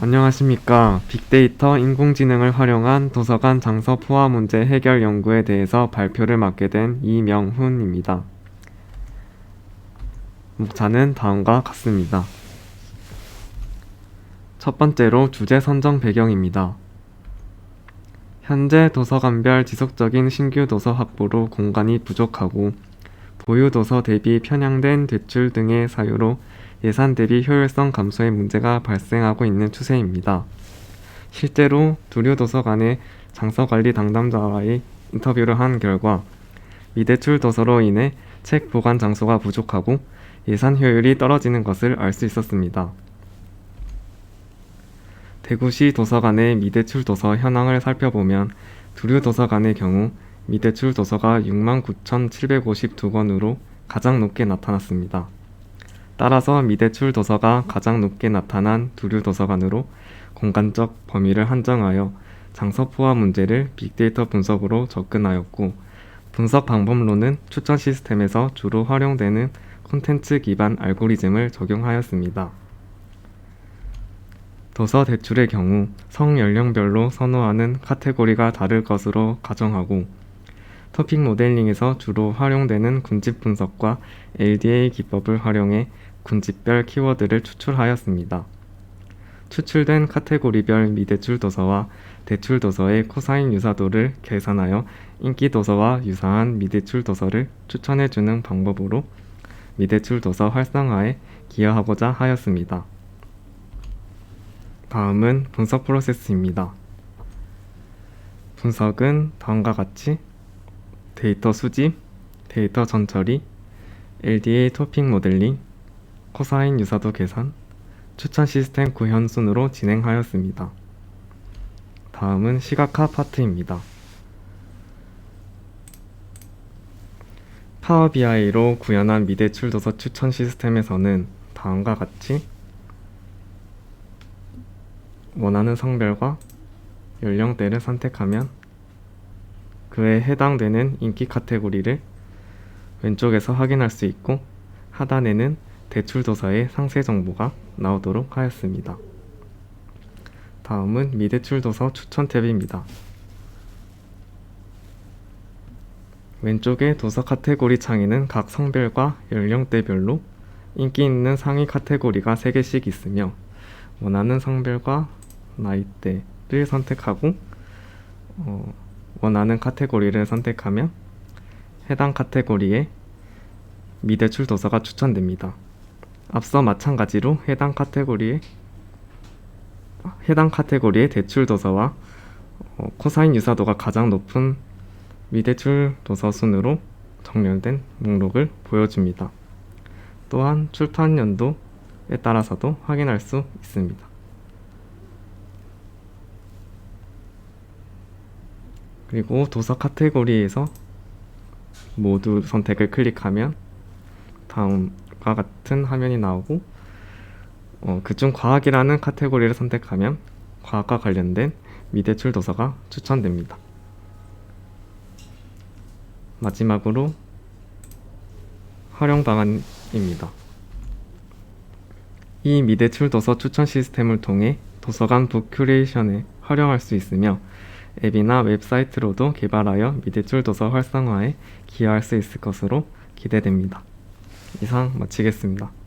안녕하십니까. 빅데이터 인공지능을 활용한 도서관 장서 포화 문제 해결 연구에 대해서 발표를 맡게 된 이명훈입니다. 목차는 다음과 같습니다. 첫 번째로 주제 선정 배경입니다. 현재 도서관별 지속적인 신규 도서 확보로 공간이 부족하고 보유 도서 대비 편향된 대출 등의 사유로 예산 대비 효율성 감소의 문제가 발생하고 있는 추세입니다. 실제로 두류 도서관의 장서 관리 담당자와의 인터뷰를 한 결과 미대출 도서로 인해 책 보관 장소가 부족하고 예산 효율이 떨어지는 것을 알 수 있었습니다. 대구시 도서관의 미대출 도서 현황을 살펴보면 두류 도서관의 경우 미대출 도서가 69,752권으로 가장 높게 나타났습니다. 따라서 미대출 도서가 가장 높게 나타난 두류 도서관으로 공간적 범위를 한정하여 장서 포화 문제를 빅데이터 분석으로 접근하였고 분석 방법로는 추천 시스템에서 주로 활용되는 콘텐츠 기반 알고리즘을 적용하였습니다. 도서 대출의 경우 성 연령별로 선호하는 카테고리가 다를 것으로 가정하고 토픽 모델링에서 주로 활용되는 군집 분석과 LDA 기법을 활용해 군집별 키워드를 추출하였습니다. 추출된 카테고리별 미대출 도서와 대출 도서의 코사인 유사도를 계산하여 인기 도서와 유사한 미대출 도서를 추천해주는 방법으로 미대출 도서 활성화에 기여하고자 하였습니다. 다음은 분석 프로세스입니다. 분석은 다음과 같이 데이터 수집, 데이터 전처리, LDA 토픽 모델링, 코사인 유사도 계산, 추천 시스템 구현 순으로 진행하였습니다. 다음은 시각화 파트입니다. 파워 BI로 구현한 미대출 도서 추천 시스템에서는 다음과 같이 원하는 성별과 연령대를 선택하면 그에 해당되는 인기 카테고리를 왼쪽에서 확인할 수 있고 하단에는 대출 도서의 상세 정보가 나오도록 하였습니다. 다음은 미대출 도서 추천 탭입니다. 왼쪽의 도서 카테고리 창에는 각 성별과 연령대별로 인기 있는 상위 카테고리가 3개씩 있으며 원하는 성별과 나이대를 선택하고 어, 원하는 카테고리를 선택하면 해당 카테고리에 미대출 도서가 추천됩니다. 앞서 마찬가지로 해당 카테고리에 해당 카테고리의 대출 도서와 어, 코사인 유사도가 가장 높은 미대출 도서 순으로 정렬된 목록을 보여줍니다. 또한 출판 연도에 따라서도 확인할 수 있습니다. 그리고 도서 카테고리에서 모두 선택을 클릭하면 다음과 같은 화면이 나오고 어, 그중 과학이라는 카테고리를 선택하면 과학과 관련된 미대출 도서가 추천됩니다. 마지막으로 활용 방안입니다. 이 미대출 도서 추천 시스템을 통해 도서관 북 큐레이션에 활용할 수 있으며 앱이나 웹사이트로도 개발하여 미대출 도서 활성화에 기여할 수 있을 것으로 기대됩니다. 이상 마치겠습니다.